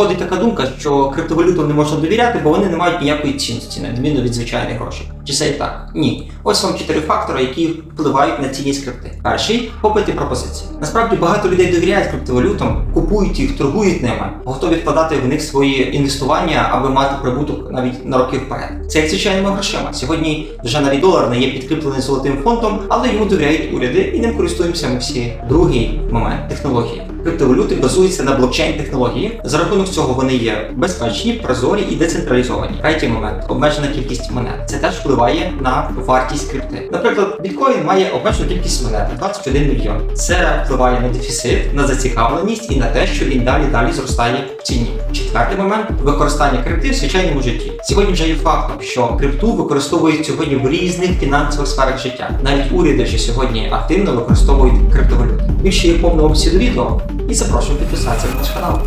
ходить така думка, що криптовалютам не можна довіряти, бо вони не мають ніякої цінності, на відміну від звичайних грошей. Чи це і так? Ні. Ось вам чотири фактори, які впливають на цінність крипти. Перший попит і пропозиції. Насправді багато людей довіряють криптовалютам, купують їх, торгують ними, готові вкладати в них свої інвестування, аби мати прибуток навіть на роки вперед. Це як звичайними грошима. Сьогодні вже навіть долар не є підкріплений золотим фондом, але йому довіряють уряди і ним користуємося ми всі. Другий момент технології. Криптовалюти базуються на блокчейн технології. За рахунок цього вони є безпечні, прозорі і децентралізовані. Третій момент обмежена кількість монет. Це теж впливає на вартість крипти. Наприклад, біткоін має обмежену кількість монет 21 мільйон. Це впливає на дефіцит, на зацікавленість і на те, що він далі далі зростає в ціні. Четвертий момент використання крипти в звичайному житті. Сьогодні вже є фактом, що крипту використовують сьогодні в різних фінансових сферах життя. Навіть уряди вже сьогодні активно використовують криптовалюти. Більше є в повному обсязі відео і запрошую підписатися на наш канал.